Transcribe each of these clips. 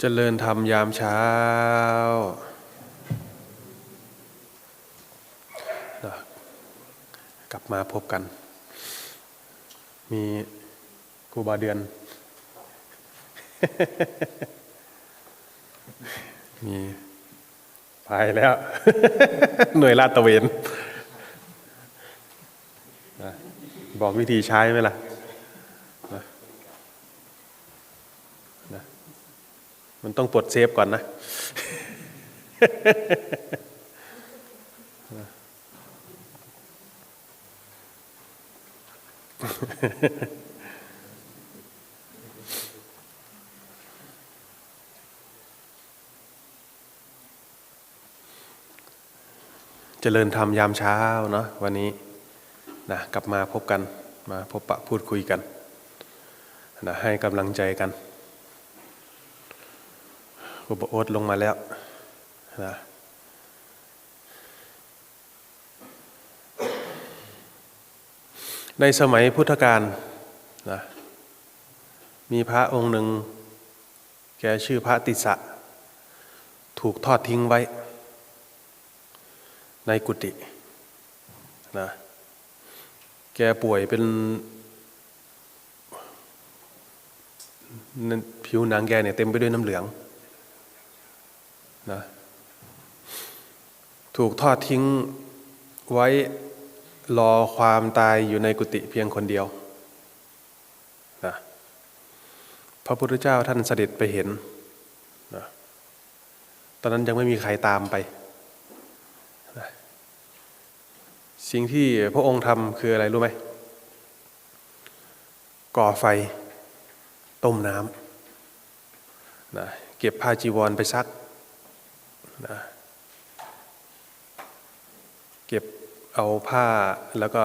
เจริญธรรมยามเช้า กลับมาพบกัน มีครูบาเดือน มีไปแล้ว หน่วยลาดตะเวน บอกวิธีใช้ไหมล่ะนะ มันต้องปลดเซฟก่อนนะ เจริญธรรมยามเช้าเนาะวันนี้นะกลับมาพบกันมาพบปะพูดคุยกันนะให้กำลังใจกัน ครูบาโอ๊ตลงมาแล้วนะในสมัยพุทธกาลนะมีพระองค์หนึ่ง แกชื่อพระติสะ ถูกทอดทิ้งไว้ ในกุฏินะแกป่วยเป็นนั่นผิวหนังแกเนี่ยเต็มไปด้วยน้ำเหลือง นะถูกทอดทิ้งไว้รอความตายอยู่ในกุฏิเพียงคนเดียวนะพระพุทธเจ้าท่านเสด็จไปเห็นนะตอนนั้นยังไม่มีใครตามไปสิ่งที่พระองค์ทำคืออะไรรู้ไหมก่อไฟต้มน้ำนะเก็บผ้าจีวรไปซัก นะเก็บเอาผ้าแล้วก็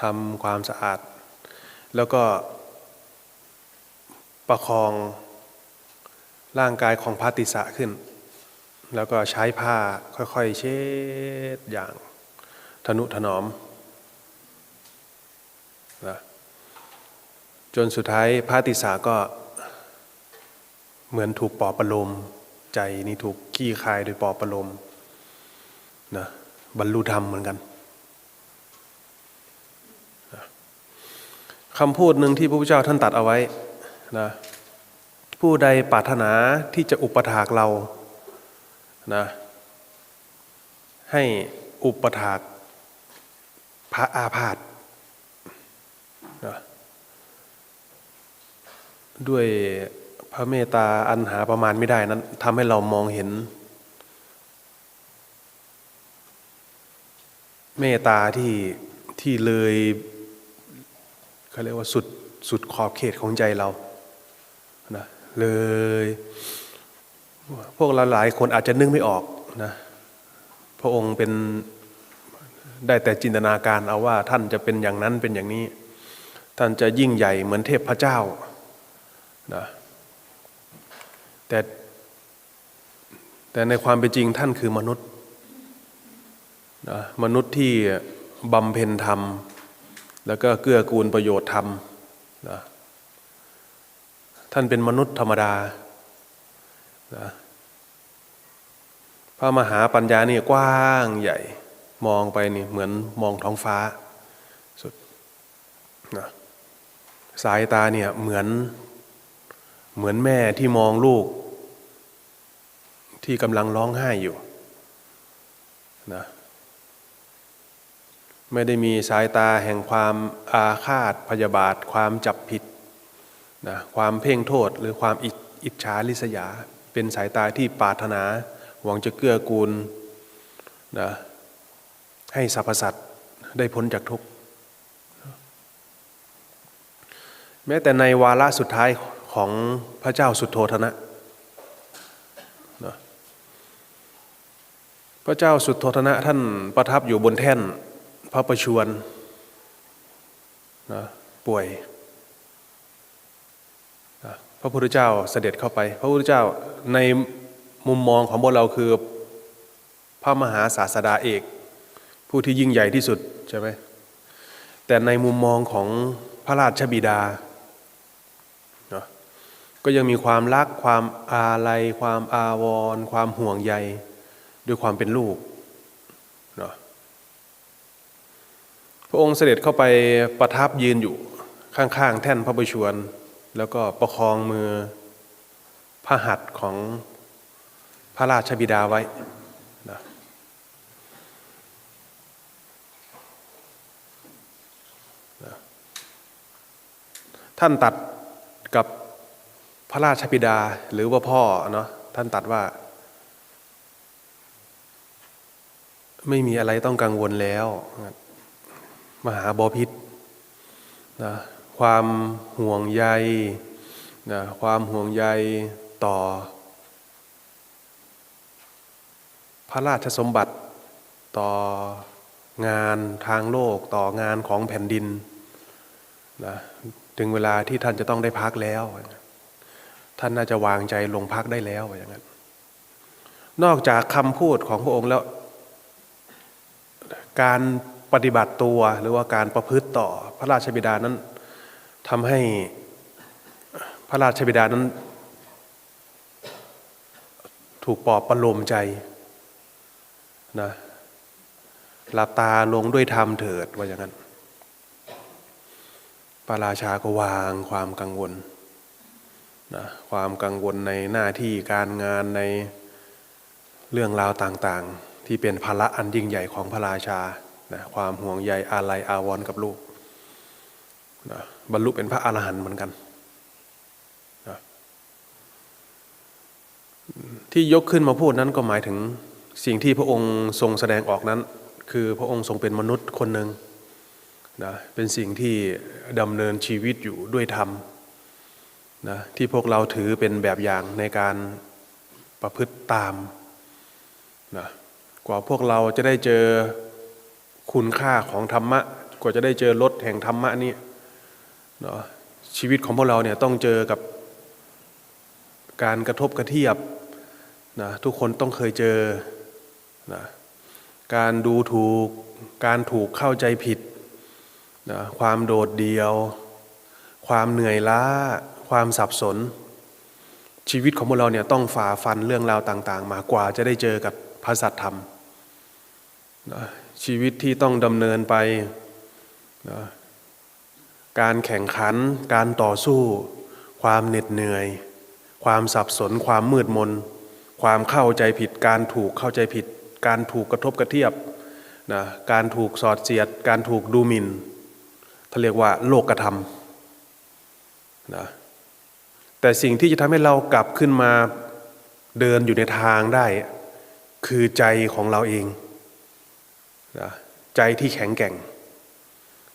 ทำความสะอาด แล้วก็ประคองร่างกายของพระติสะขึ้น แล้วก็ใช้ผ้าค่อยๆเช็ดอย่างทนุถนอมนะจนสุดท้ายพระติสาก็เหมือนถูกปอบประโลม ใจนี่ถูกขี้คายโดยปอบประโลมนะบรรลุธรรมเหมือนกันคำพูดหนึ่งที่พระพุทธเจ้าท่านตัดเอาไว้นะผู้ใดปรารถนาที่จะอุปถากเรานะให้อุปถากพระอาพาธนะด้วย พระเมตตาอันหาประมาณไม่ได้นั้นทำให้เรามองเห็น เมตตาที่ที่เลยเขาเรียกว่าสุดสุดขอบเขตของใจเรานะเลย พวกเราหลายคนอาจจะนึกไม่ออกนะพระองค์เป็นได้แต่จินตนาการเอาว่าท่านจะเป็นอย่างนั้นเป็นอย่างนี้ ท่านจะยิ่งใหญ่เหมือนเทพพระเจ้านะ แต่แต่ในความเป็นจริงท่านคือมนุษย์นะมนุษย์ที่บำเพ็ญธรรม แล้วก็เกื้อกูลประโยชน์ธรรมนะท่านเป็นมนุษย์ธรรมดานะพระมหาปัญญานี่กว้างใหญ่มองไปนี่เหมือนมองท้องฟ้าสุดนะสายตาเนี่ยเหมือน เหมือนแม่ที่มองลูก ที่กำลังร้องไห้อยู่นะไม่ได้มีสายตาแห่งความอาฆาตพยาบาท ความจับผิดนะความเพ่งโทษหรือความอิจฉาริษยา เป็นสายตาที่ปรารถนา หวังจะเกื้อกูลนะให้สรรพสัตว์ได้พ้นจากทุกข์แม้แต่ในวาระสุดท้าย ของพระเจ้าสุดโทธนะนะพระเจ้าสุดโทธนะท่านประทับอยู่บนแท่นพระประชวรนะป่วยนะพระพุทธเจ้าเสด็จเข้าไป พระพุทธเจ้าในมุมมองของพวกเราคือพระมหาศาสดาเอก ผู้ที่ยิ่งใหญ่ที่สุดใช่ไหมแต่ในมุมมองของพระราชบิดา ก็ยังมีความรักความอาลัยความอาวรณ์ความห่วงใย ด้วยความเป็นลูกเนาะพระองค์เสด็จเข้าไปประทับยืนอยู่ข้างๆแท่นพระประชวรแล้วก็ประคองมือพระหัตถ์ของพระราชบิดาไว้นะนะท่านตัดกับ พระราชบิดาหรือว่าพ่อเนาะท่านตัดว่า ไม่มีอะไรต้องกังวลแล้ว มหาบอพิษนะความห่วงใยนะความห่วงใยต่อ พระราชสมบัติต่องานทางโลกต่องานของแผ่นดินนะถึงเวลาที่ท่านจะต้องได้พักแล้ว ท่านน่าจะวางใจลงพักได้แล้วอย่างนั้น นอกจากคำพูดของพระองค์แล้ว การปฏิบัติตัวหรือว่าการประพฤติต่อพระราชบิดานั้นทำให้พระราชบิดานั้น ถูกปอบประโลมใจนะหลับตาลงด้วยธรรมเถิดว่าอย่างนั้นพระราชาก็วางความกังวล นะความกังวลในหน้าที่การงานในเรื่องราวต่างๆ ที่เป็นภาระอันยิ่งใหญ่ของพระราชานะความห่วงใยอาลัยอาวรณ์กับลูกนะบรรลุเป็นพระอรหันต์เหมือนกันนะที่ยกขึ้นมาพูดนั้นก็หมายถึงสิ่งที่พระองค์ทรงแสดงออกนั้น คือพระองค์ทรงเป็นมนุษย์คนหนึ่งนะเป็นสิ่งที่ดำเนินชีวิตอยู่ด้วยธรรม นะที่พวกเราถือเป็นแบบอย่างในการประพฤติตามนะกว่าพวกเราจะได้เจอคุณค่าของธรรมะ กว่าจะได้เจอรสแห่งธรรมะนี่เนาะชีวิตของพวกเราเนี่ยต้องเจอกับการกระทบกระเทียบนะทุกคนต้องเคยเจอนะการดูถูก การถูกเข้าใจผิดนะความโดดเดี่ยว ความเหนื่อยล้า ความสับสน ชีวิตของพวกเราเนี่ยต้องฝ่าฟันเรื่องราวต่าง ๆ มากว่าจะได้เจอกับพระสัตธรรมนะชีวิตที่ต้องดำเนินไปนะการแข่งขัน การต่อสู้ ความเหน็ดเหนื่อย ความสับสน ความมืดมน ความเข้าใจผิด การถูกเข้าใจผิด การถูกกระทบกระเทียบนะการถูกสอดเสียด การถูกดูหมิน่นเขาเรียกว่าโลกธรรมนะ แต่สิ่งที่จะทำให้เรากลับขึ้นมาเดินอยู่ในทางได้ คือใจของเราเองนะใจที่แข็งแกร่ง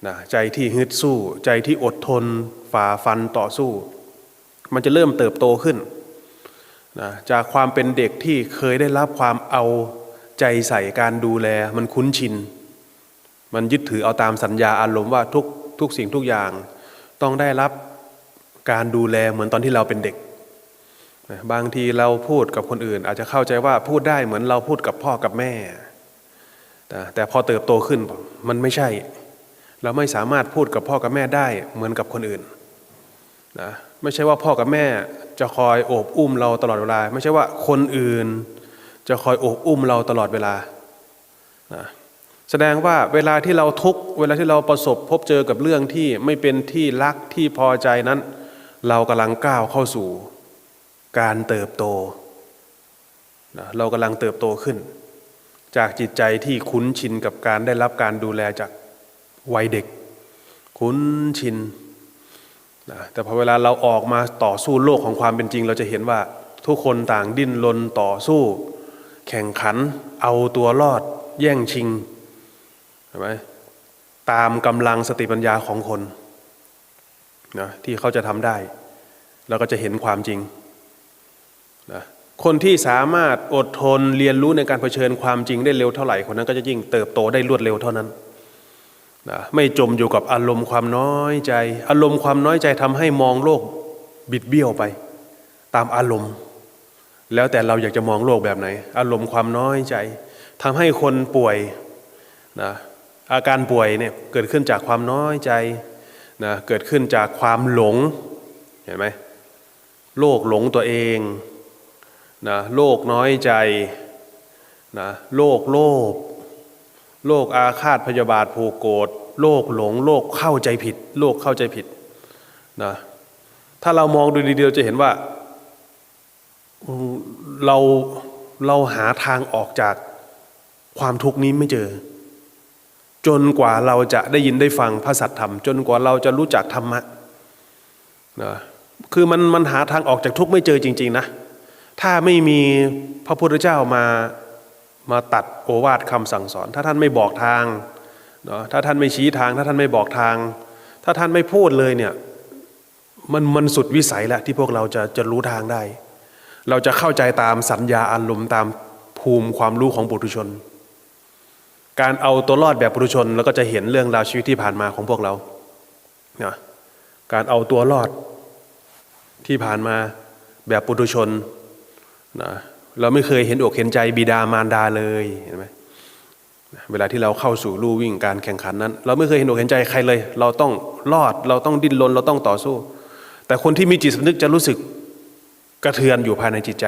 นะใจที่ฮึดสู้ ใจที่อดทนฝ่าฟันต่อสู้ มันจะเริ่มเติบโตขึ้นนะจากความเป็นเด็กที่เคยได้รับความเอาใจใส่การดูแล มันคุ้นชิน มันยึดถือเอาตามสัญญาอารมณ์ว่าทุกทุกสิ่งทุกอย่างต้องได้รับ การดูแลเหมือนตอนที่เราเป็นเด็กบางทีเราพูดกับคนอื่น อาจจะเข้าใจว่าพูดได้เหมือนเราพูดกับพ่อกับแม่ แต่พอเติบโตขึ้นมันไม่ใช่ เราไม่สามารถพูดกับพ่อกับแม่ได้เหมือนกับคนอื่นนะไม่ใช่ว่าพ่อกับแม่จะคอยโอบอุ้มเราตลอดเวลา ไม่ใช่ว่าคนอื่น จะคอยโอบอุ้มเราตลอดเวลานะแสดงว่าเวลาที่เราทุกข์เวลาที่เราประสบพบเจอกับเรื่องที่ไม่เป็นที่รักที่พอใจนั้น เรากำลังก้าวเข้าสู่การเติบโตนะเรากำลังเติบโตขึ้น จากจิตใจที่คุ้นชินกับการได้รับการดูแลจากวัยเด็ก คุ้นชินนะแต่พอเวลาเราออกมาต่อสู้โลกของความเป็นจริง เราจะเห็นว่าทุกคนต่างดิ้นรนต่อสู้ แข่งขัน เอาตัวรอด แย่งชิงใช่ไหมตามกำลังสติปัญญาของคน นะที่เขาจะทำได้ แล้วก็จะเห็นความจริงนะคนที่สามารถอดทนเรียนรู้ในการเผชิญความจริงได้เร็วเท่าไหร่คนนั้นก็จะยิ่งเติบโตได้รวดเร็วเท่านั้นนะไม่จมอยู่กับอารมณ์ความน้อยใจ อารมณ์ความน้อยใจทำให้มองโลกบิดเบี้ยวไป ตามอารมณ์ แล้วแต่เราอยากจะมองโลกแบบไหน อารมณ์ความน้อยใจทำให้คนป่วยนะอาการป่วยเนี่ยเกิดขึ้นจากความน้อยใจ นะเกิดขึ้นจากความหลงเห็นไหมโลกหลงตัวเองนะโลกน้อยใจนะโลกโลภโลกอาฆาตพยาบาทผูกโกรธโลกหลง โลกเข้าใจผิด โลกเข้าใจผิดนะถ้าเรามองดูดีๆจะเห็นว่าเราเราหาทางออกจากความทุกข์นี้ไม่เจอ จนกว่าเราจะได้ยินได้ฟังพระสัทธรรม จนกว่าเราจะรู้จักธรรมะนะคือมันมันหาทางออกจากทุกข์ไม่เจอจริง ๆ นะ ถ้าไม่มีพระพุทธเจ้ามามาตัดโอวาทคำสั่งสอน ถ้าท่านไม่บอกทางเนาะถ้าท่านไม่ชี้ทาง ถ้าท่านไม่บอกทาง ถ้าท่านไม่พูดเลยเนี่ยมันมันสุดวิสัยแล้วที่พวกเราจะจะรู้ทางได้ เราจะเข้าใจตามสัญญาอารมณ์ตามภูมิความรู้ของปุถุชน การเอาตัวรอดแบบปุถุชน แล้วก็จะเห็นเรื่องราวชีวิตที่ผ่านมาของพวกเรานะการเอาตัวรอดที่ผ่านมาแบบปุถุชนนะเราไม่เคยเห็นอกเห็นใจบิดามารดาเลยเห็นไหมเวลาที่เราเข้าสู่ลู่วิ่งการแข่งขันนั้น เราไม่เคยเห็นอกเห็นใจใครเลย เราต้องรอดเราต้องดิ้นรนเราต้องต่อสู้ แต่คนที่มีจิตสำนึกจะรู้สึกกระเทือนอยู่ภายในจิตใจ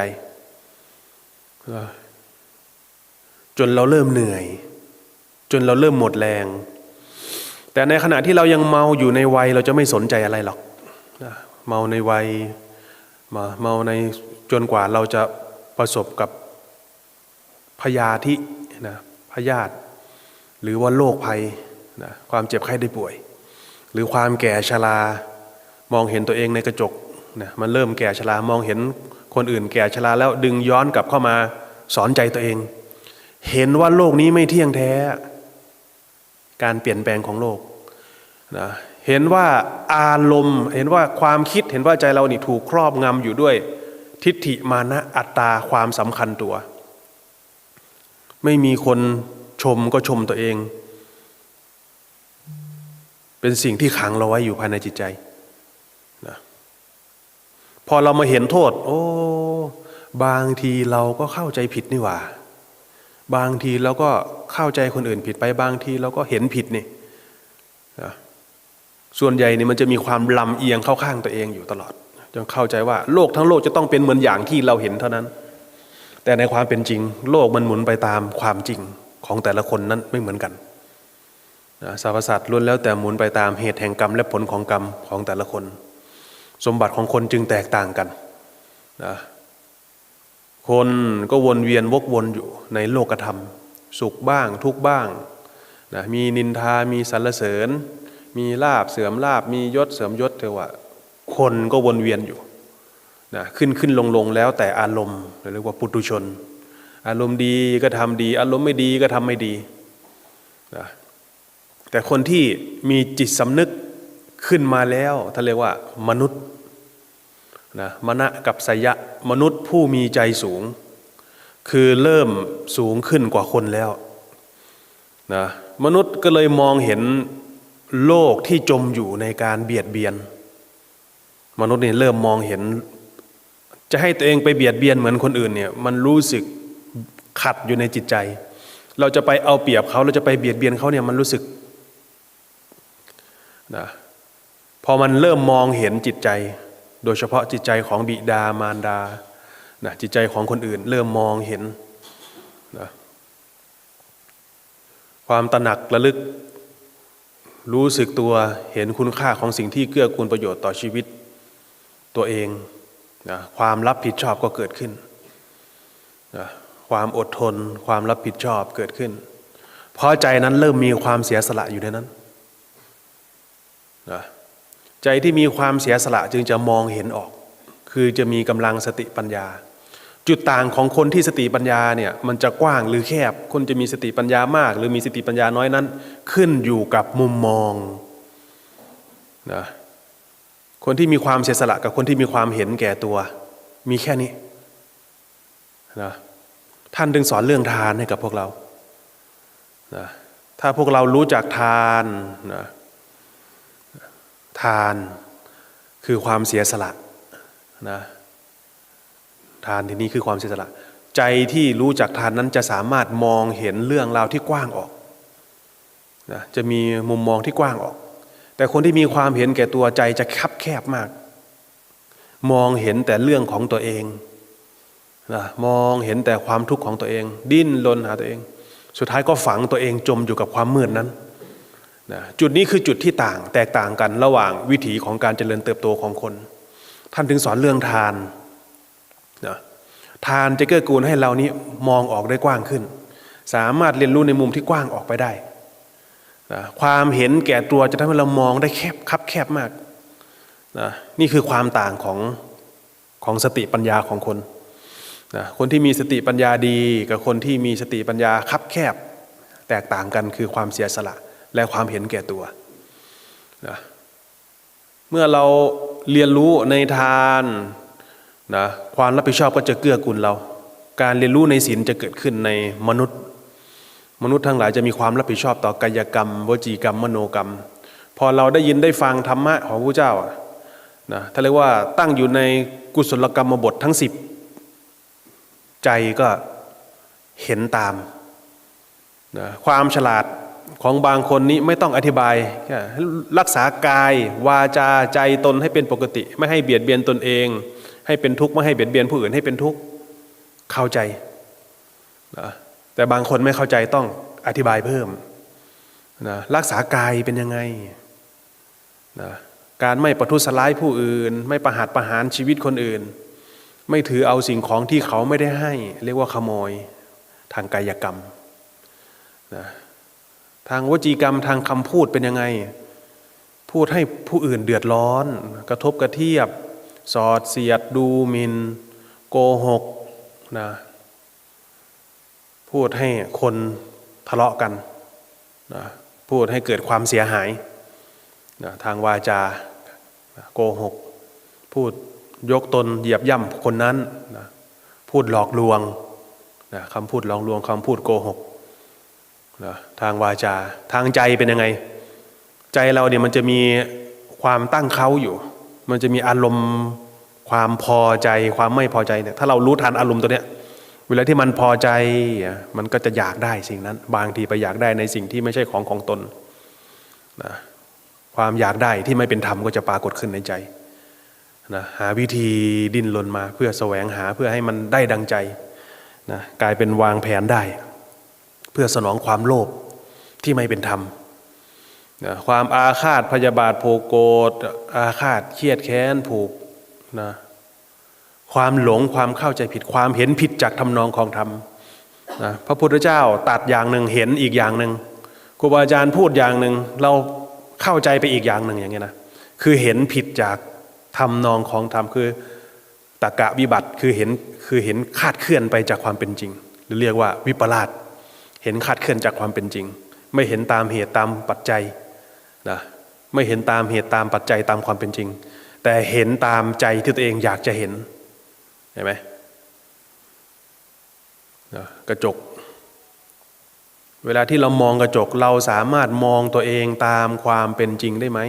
จนเราเริ่มเหนื่อย จนเราเริ่มหมดแรง แต่ในขณะที่เรายังเมาอยู่ในวัยเราจะไม่สนใจอะไรหรอกเมาในวัยมาเมาในจนกว่าเราจะประสบกับพยาธินะพยาธิหรือว่าโรคภัยนะความเจ็บไข้ได้ป่วย หรือความแก่ชรามองเห็นตัวเองในกระจกนะมันเริ่มแก่ชรามองเห็นคนอื่นแก่ชราแล้วดึงย้อนกลับเข้ามาสอนใจตัวเอง เห็นว่าโลกนี้ไม่เที่ยงแท้ การเปลี่ยนแปลงของโลกนะเห็นว่าอารมณ์เห็นว่าความคิดเห็นว่าใจเรานี่ถูกครอบงำอยู่ด้วย ทิฏฐิมานะอัตตาความสำคัญตัว ไม่มีคนชมก็ชมตัวเอง เป็นสิ่งที่ขังเราไว้อยู่ภายในจิตใจนะพอเรามาเห็นโทษ โอ้ บางทีเราก็เข้าใจผิดนี่หว่า บางทีเราก็เข้าใจคนอื่นผิดไปบางทีเราก็เห็นผิดนี่ส่วนใหญ่เนี่ยมันจะมีความลำเอียงเข้าข้างตัวเองอยู่ตลอดจนเข้าใจว่าโลกทั้งโลกจะต้องเป็นเหมือนอย่างที่เราเห็นเท่านั้น แต่ในความเป็นจริง โลกมันหมุนไปตามความจริงของแต่ละคนนั้นไม่เหมือนกันสรรพสัตว์ล้วนแล้วแต่หมุนไปตามเหตุแห่งกรรมและผลของกรรมของแต่ละคน สมบัติของคนจึงแตกต่างกันนะ คนก็วนเวียนวกวนอยู่ในโลกธรรม สุขบ้างทุกบ้างนะมีนินทามีสรรเสริญ มีลาบเสื่อมลาบมียศเสริมยศเทว่า คนก็วนเวียนอยู่นะขึ้นขึ้นลงลงแล้วแต่อารมณ์เรียกว่าปุตุชน อารมณ์ดีก็ทำดี อารมณ์ไม่ดีก็ทำไม่ดีนะแต่คนที่มีจิตสำนึกขึ้นมาแล้วท่านเรียกว่ามนุษย์ นะมณะกับสยะมนุษย์ผู้มีใจสูง คือเริ่มสูงขึ้นกว่าคนแล้วนะมนุษย์ก็เลยมองเห็นโลกที่จมอยู่ในการเบียดเบียน มนุษย์เนี่ยเริ่มมองเห็น จะให้ตัวเองไปเบียดเบียนเหมือนคนอื่นเนี่ยมันรู้สึกขัดอยู่ในจิตใจ เราจะไปเอาเปรียบเขาเราจะไปเบียดเบียนเขาเนี่ยมันรู้สึกนะพอมันเริ่มมองเห็นจิตใจ โดยเฉพาะจิตใจของบิดามารดานะจิตใจของคนอื่นเริ่มมองเห็นนะความตระหนักระลึก รู้สึกตัวเห็นคุณค่าของสิ่งที่เกื้อกูลประโยชน์ต่อชีวิตตัวเองนะความรับผิดชอบก็เกิดขึ้นนะความอดทน ความรับผิดชอบเกิดขึ้น เพราะใจนั้นเริ่มมีความเสียสละอยู่ในนั้นนะ ใจที่มีความเสียสละจึงจะมองเห็นออก คือจะมีกำลังสติปัญญา จุดต่างของคนที่สติปัญญาเนี่ยมันจะกว้างหรือแคบ คนจะมีสติปัญญามาก หรือมีสติปัญญาน้อยนั้น ขึ้นอยู่กับมุมมองนะคนที่มีความเสียสละกับคนที่มีความเห็นแก่ตัว มีแค่นี้นะท่านดึงสอนเรื่องทานให้กับพวกเรานะถ้าพวกเรารู้จักทานนะ ทานคือความเสียสละนะทานที่นี้คือความเสียสละ ใจที่รู้จักทานนั้นจะสามารถมองเห็นเรื่องราวที่กว้างออกนะจะมีมุมมองที่กว้างออก แต่คนที่มีความเห็นแก่ตัวใจจะคับแคบมาก มองเห็นแต่เรื่องของตัวเองนะมองเห็นแต่ความทุกข์ของตัวเอง ดิ้นรนหาตัวเอง สุดท้ายก็ฝังตัวเองจมอยู่กับความมืดนั้น นะจุดนี้คือจุดที่ต่างแตกต่างกันระหว่างวิถีของการเจริญเติบโตของคน ท่านถึงสอนเรื่องทานนะทานจะเกื้อกูลให้เรานี้มองออกได้กว้างขึ้น สามารถเรียนรู้ในมุมที่กว้างออกไปได้นะความเห็นแก่ตัวจะทำให้เรามองได้แคบคับแคบมากนะนี่คือความต่างของของสติปัญญาของคนนะคนที่มีสติปัญญาดีกับคนที่มีสติปัญญาคับแคบ แตกต่างกันคือความเสียสละ และความเห็นแก่ตัวนะเมื่อเราเรียนรู้ในทานนะความรับผิดชอบก็จะเกื้อกูลเรา การเรียนรู้ในศีลจะเกิดขึ้นในมนุษย์ มนุษย์ทั้งหลายจะมีความรับผิดชอบต่อกายกรรม วจีกรรม มโนกรรม พอเราได้ยินได้ฟังธรรมะของพระเจ้านะถ้าเรียกว่าตั้งอยู่ในกุศลกรรมบททั้งสิบใจก็เห็นตามนะความฉลาด ของบางคนนี้ไม่ต้องอธิบายรักษากาย วาจาใจตนให้เป็นปกติ ไม่ให้เบียดเบียนตนเอง ให้เป็นทุกข์ไม่ให้เบียดเบียนผู้อื่นให้เป็นทุกข์เข้าใจนะแต่บางคนไม่เข้าใจต้องอธิบายเพิ่มนะรักษากายเป็นยังไงนะการไม่ประทุษร้ายผู้อื่น ไม่ประหัตประหารชีวิตคนอื่น ไม่ถือเอาสิ่งของที่เขาไม่ได้ให้ เรียกว่าขโมยทางกายกรรมนะ ทางวจีกรรมทางคำพูดเป็นยังไง พูดให้ผู้อื่นเดือดร้อน กระทบกระเทียบ สอดเสียดดูหมิน โกหกนะพูดให้คนทะเลาะกันนะพูดให้เกิดความเสียหายนะทางวาจานะโกหก พูดยกตนเหยียบย่ำคนนั้นนะพูดหลอกลวงนะคำพูดหลอกลวงคำพูดโกหก นะทางวาจา ทางใจเป็นยังไง ใจเราเนี่ยมันจะมีความตั้งเขาอยู่ มันจะมีอารมณ์ความพอใจความไม่พอใจเนี่ยถ้าเรารู้ทันอารมณ์ตัวเนี้ยเวลาที่มันพอใจมันก็จะอยากได้สิ่งนั้น บางทีไปอยากได้ในสิ่งที่ไม่ใช่ของของตนนะความอยากได้ที่ไม่เป็นธรรมก็จะปรากฏขึ้นในใจนะหาวิธีดิ้นรนมาเพื่อแสวงหาเพื่อให้มันได้ดังใจนะกลายเป็นวางแผนได้ เพื่อสนองความโลภที่ไม่เป็นธรรมนะความอาฆาตพยาบาทโภโกรอาฆาตเครียดแค้นผูกนะความหลงความเข้าใจผิดความเห็นผิดจากทำนองของธรรมนะพระพุทธเจ้าตัดอย่างหนึ่งเห็นอีกอย่างหนึ่งครูบาอาจารย์พูดอย่างหนึ่งเราเข้าใจไปอีกอย่างหนึ่งอย่างเงี้ยนะคือเห็นผิดจากทำนองของธรรมคือตากะวิบัติคือเห็นคือเห็นคาดเคลื่อนไปจากความเป็นจริง หรือเรียกว่าวิปลาส เห็นคาดเคลื่อนจากความเป็นจริง ไม่เห็นตามเหตุตามปัจจัยนะไม่เห็นตามเหตุตามปัจจัยตามความเป็นจริง แต่เห็นตามใจที่ตัวเองอยากจะเห็นเห็นไหมนะกระจก เวลาที่เรามองกระจกเราสามารถมองตัวเองตามความเป็นจริงได้ไหม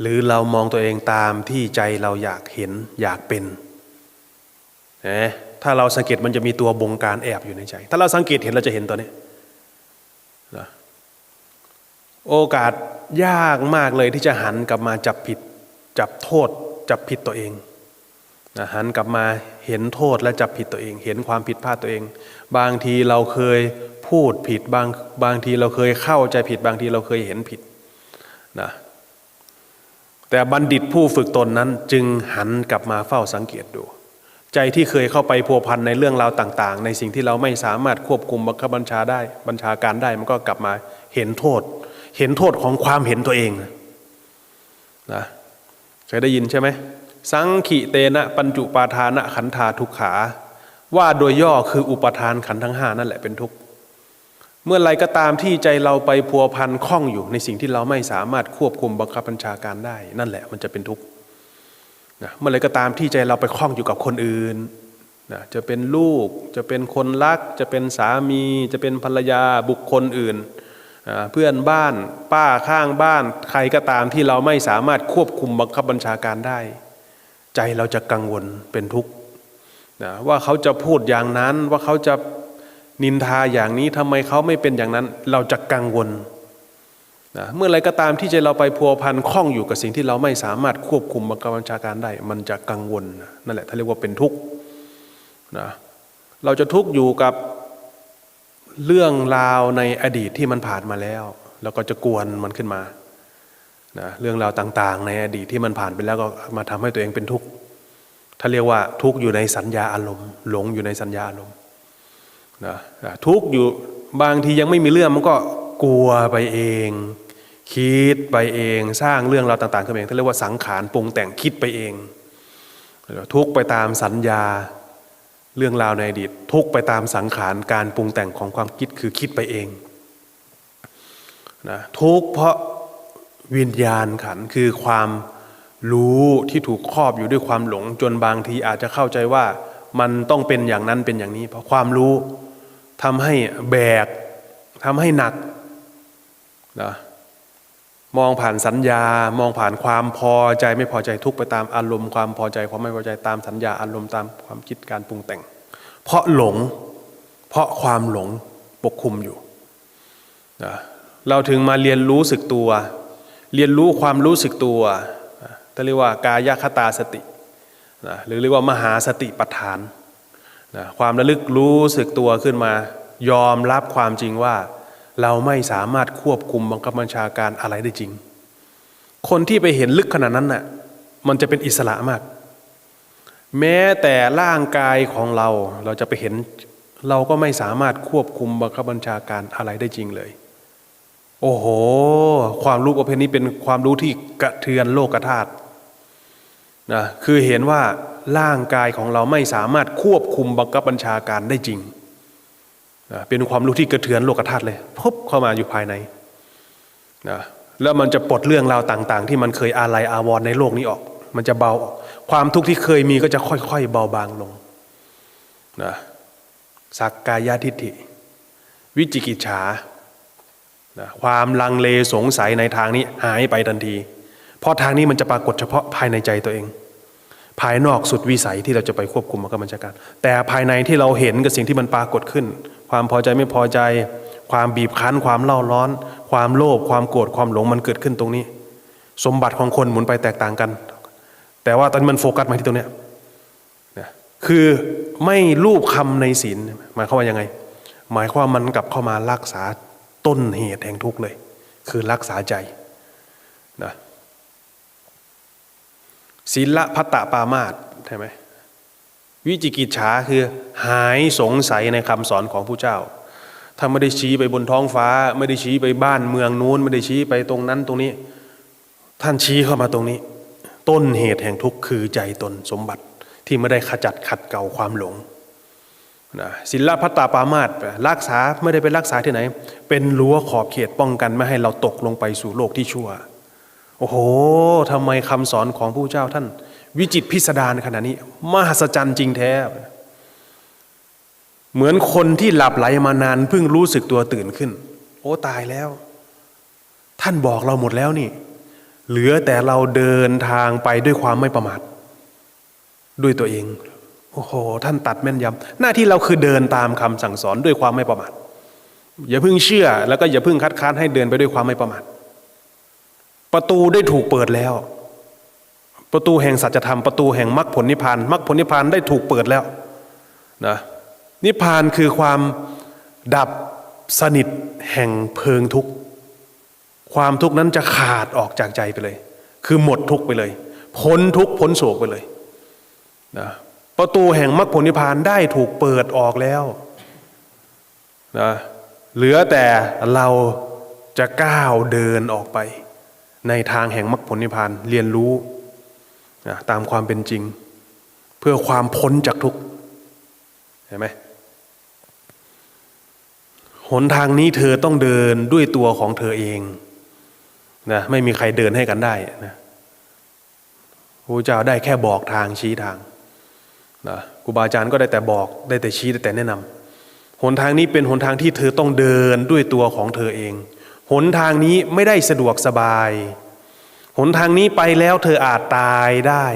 หรือเรามองตัวเองตามที่ใจเราอยากเห็นอยากเป็นนะ ถ้าเราสังเกตมันจะมีตัวบงการแอบอยู่ในใจ ถ้าเราสังเกตเห็นเราจะเห็นตัวนี้นะโอกาสยากมากเลยที่จะหันกลับมาจับผิด จับโทษ จับผิดตัวเองนะหันกลับมาเห็นโทษและจับผิดตัวเอง เห็นความผิดพลาดตัวเอง บางทีเราเคยพูดผิดบางบางทีเราเคยเข้าใจผิด บางทีเราเคยเห็นผิดนะแต่บัณฑิตผู้ฝึกตนนั้นจึงหันกลับมาเฝ้าสังเกตดู ใจที่เคยเข้าไปพัวพันในเรื่องราวต่าง ๆ ในสิ่งที่เราไม่สามารถควบคุมบังคับบัญชาได้บัญชาการได้มันก็กลับมาเห็นโทษ เห็นโทษของความเห็นตัวเองนะเคยได้ยินใช่ไหมสังขิเตนะปัญจุปาทานะขันธาทุกขา ว่าโดยย่อคืออุปทานขันทั้งห้านั่นแหละเป็นทุกข์เมื่อไรก็ตามที่ใจเราไปพัวพันคล้องอยู่ในสิ่งที่เราไม่สามารถควบคุมบังคับบัญชาการได้ นั่นแหละมันจะเป็นทุกข์ นะเมื่อไรก็ตามที่ใจเราไปคล้องอยู่กับคนอื่นนะจะเป็นลูกจะเป็นคนรัก จะเป็นสามี จะเป็นภรรยาบุคคลอื่นเพื่อนบ้าน ป้าข้างบ้าน ใครก็ตามที่เราไม่สามารถควบคุมบังคับบัญชาการได้ ใจเราจะกังวลเป็นทุกข์นะว่าเขาจะพูดอย่างนั้นว่าเขาจะนินทาอย่างนี้ทำไมเขาไม่เป็นอย่างนั้น เราจะกังวล นะเมื่อไรก็ตามที่ใจเราไปพัวพันคล้องอยู่กับสิ่งที่เราไม่สามารถควบคุมบังคับบัญชาการได้ มันจะกังวลนั่นแหละท่านเรียกว่าเป็นทุกข์นะเราจะทุกข์อยู่กับเรื่องราวในอดีตที่มันผ่านมาแล้ว แล้วก็จะกวนมันขึ้นมานะเรื่องราวต่างๆ ในอดีตที่มันผ่านไปแล้วก็มาทำให้ตัวเองเป็นทุกข์ถ้าเรียกว่าทุกข์อยู่ในสัญญาอารมณ์ หลงอยู่ในสัญญาอารมณ์นะทุกข์อยู่บางทียังไม่มีเรื่องมันก็กลัวไปเอง คิดไปเอง สร้างเรื่องราวต่างๆขึ้นมาเองท่าเรียกว่าสังขารปรุงแต่งคิดไปเองทุกไปตามสัญญาเรื่องราวในอดีต ทุกไปตามสังขารการปรุงแต่งของความคิดคือคิดไปเองนะทุกเพราะวิญญาณขันคือความรู้ที่ถูกครอบอยู่ด้วยความหลง จนบางทีอาจจะเข้าใจว่ามันต้องเป็นอย่างนั้นเป็นอย่างนี้ เพราะความรู้ทำให้แบกทำให้หนักนะ มองผ่านสัญญา มองผ่านความพอใจไม่พอใจทุกไปตามอารมณ์ความพอใจความไม่พอใจตามสัญญาอารมณ์ตามความคิดการปรุงแต่ง เพราะหลง เพราะความหลงปกคุมอยู่นะเราถึงมาเรียนรู้สึกตัว เรียนรู้ความรู้สึกตัวนะที่เรียกว่ากายคตาสตินะหรือเรียกว่ามหาสติปัฏฐานนะความระลึกรู้สึกตัวขึ้นมา ยอมรับความจริงว่า เราไม่สามารถควบคุมบังคับบัญชาการอะไรได้จริง คนที่ไปเห็นลึกขนาดนั้นน่ะมันจะเป็นอิสระมาก แม้แต่ร่างกายของเราเราจะไปเห็น เราก็ไม่สามารถควบคุมบังคับบัญชาการอะไรได้จริงเลย โอ้โห ความรู้ประเภทนี้เป็นความรู้ที่กระเทือนโลกธาตุนะคือเห็นว่าร่างกายของเราไม่สามารถควบคุมบังคับบัญชาการได้จริง นะเป็นความรู้ที่กระเทือนโลกธาตุเลยพบเข้ามาอยู่ภายในนะแล้วมันจะปลดเรื่องราวต่าง ๆ ที่มันเคยอาลัยอาวรในโลกนี้ออก มันจะเบาออก ความทุกข์ที่เคยมีก็จะค่อยๆเบาบางลงนะสักกายทิฏฐิ วิจิกิจฉานะความลังเลสงสัยในทางนี้หายไปทันที เพราะทางนี้มันจะปรากฏเฉพาะภายในใจตัวเอง ภายนอกสุดวิสัยที่เราจะไปควบคุมมันกับบัญชาการ แต่ภายในที่เราเห็นกับสิ่งที่มันปรากฏขึ้น ความพอใจไม่พอใจ ความบีบคั้น ความเล่าร้อน ความโลภความโกรธความหลงมันเกิดขึ้นตรงนี้ สมบัติของคนหมุนไปแตกต่างกัน แต่ว่าตอนนี้มันโฟกัสมาที่ตรงเนี้ยนคือไม่รูปคำในศีลหมายความว่ายังไง หมายความมันกลับเข้ามารักษาต้นเหตุแห่งทุกข์เลย คือรักษาใจนะศีละพัตตปามาตใช่ไหม วิจิกิจฉาคือหายสงสัยในคำสอนของผู้เจ้าถ้าไม่ได้ชี้ไปบนท้องฟ้า ไม่ได้ชี้ไปบ้านเมืองนู้น ไม่ได้ชี้ไปตรงนั้นตรงนี้ ท่านชี้เข้ามาตรงนี้ ต้นเหตุแห่งทุกข์คือใจตนสมบัติที่ไม่ได้ขจัดขัดเกลาความหลงนะศิลพัตตาปามาตรักษาไม่ได้ไปรักษาที่ไหน เป็นรั้วขอบเขตป้องกันไม่ให้เราตกลงไปสู่โลกที่ชั่ว โอ้โหทำไมคำสอนของผู้เจ้าท่าน วิจิตพิสดารขนาดนี้ มหัศจรรย์จริงแท้ เหมือนคนที่หลับไหลมานานเพิ่งรู้สึกตัวตื่นขึ้น โอ้ตายแล้ว ท่านบอกเราหมดแล้วนี่ เหลือแต่เราเดินทางไปด้วยความไม่ประมาท ด้วยตัวเอง โอ้โห ท่านตัดแม่นยำหน้าที่เราคือเดินตามคำสั่งสอนด้วยความไม่ประมาทอย่าเพิ่งเชื่อ แล้วก็อย่าเพิ่งคัดค้านให้เดินไปด้วยความไม่ประมาทประตูได้ถูกเปิดแล้ว ประตูแห่งสัจธรรมประตูแห่งมรรคผลนิพพานมรรคผลนิพพานได้ถูกเปิดแล้วนะนิพพานคือความดับสนิทแห่งเพลิงทุกข์ความทุกข์นั้นจะขาดออกจากใจไปเลย คือหมดทุกข์ไปเลยพ้นทุกข์พ้นโศกไปเลยนะประตูแห่งมรรคผลนิพพานได้ถูกเปิดออกแล้วนะเหลือแต่เราจะก้าวเดินออกไป ในทางแห่งมรรคผลนิพพานเรียนรู้ นะตามความเป็นจริง เพื่อความพ้นจากทุกข์เห็นไหมหนทางนี้เธอต้องเดินด้วยตัวของเธอเองนะไม่มีใครเดินให้กันได้นะพระเจ้าได้แค่บอกทางชี้ทางนะครูบาอาจารย์ก็ได้แต่บอกได้แต่ชี้ได้แต่แนะนำหนทางนี้เป็นหนทางที่เธอต้องเดินด้วยตัวของเธอเอง หนทางนี้ไม่ได้สะดวกสบาย หนทางนี้ไปแล้วเธออาจตายได้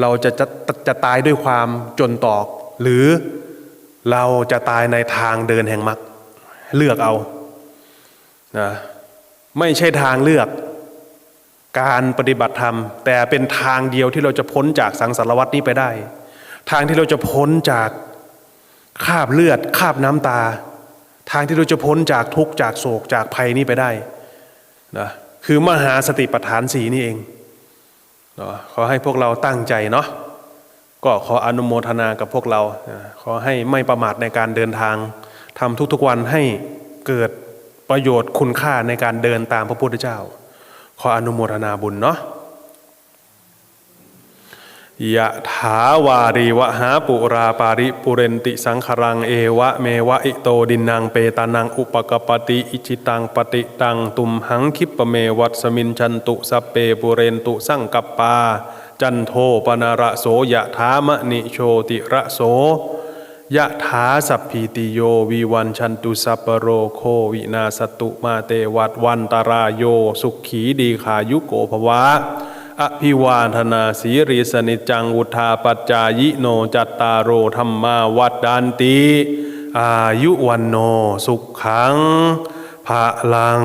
เราจะจะจะตายด้วยความจนตอก หรือเราจะตายในทางเดินแห่งมรรคเลือกเอานะไม่ใช่ทางเลือก การปฏิบัติธรรม แต่เป็นทางเดียวที่เราจะพ้นจากสังสารวัตนี้ไปได้ ทางที่เราจะพ้นจากคาบเลือดคาบน้ำตา ทางที่เราจะพ้นจากทุกข์จากโศกจากภัยนี้ไปได้นะ คือมหาสติปัฏฐานสีนี่เองเนาะขอให้พวกเราตั้งใจเนาะก็ขออนุโมทนากับพวกเราขอให้ไม่ประมาทในการเดินทางทำทุกๆวันให้เกิดประโยชน์คุณค่าในการเดินตามพระพุทธเจ้า ขออนุโมทนาบุญเนาะ ยะถาวารีวหาปุราปาริปุเรนติสังขรังเอวะเมวะอิโตดินังเปตานังอุปกปปติอิจิตังปฏิตังตุมหังคิปะเมวัตสมินชันตุสเปปุเรนตุสังกัปปา จันโทปนาระโสยะถามะนิโชติระโสยะถาสัพพีติโยวิวันชันตุสัพปโรโควินาสตุมาเตวัตวันตารายโยสุขีดีขายุโกภวะ อภิวาทนาสีริสนิจังวุธาปัจจายิโนจัตตารโอธรรมาวัดดันติอายุวันโนสุขขังภะลัง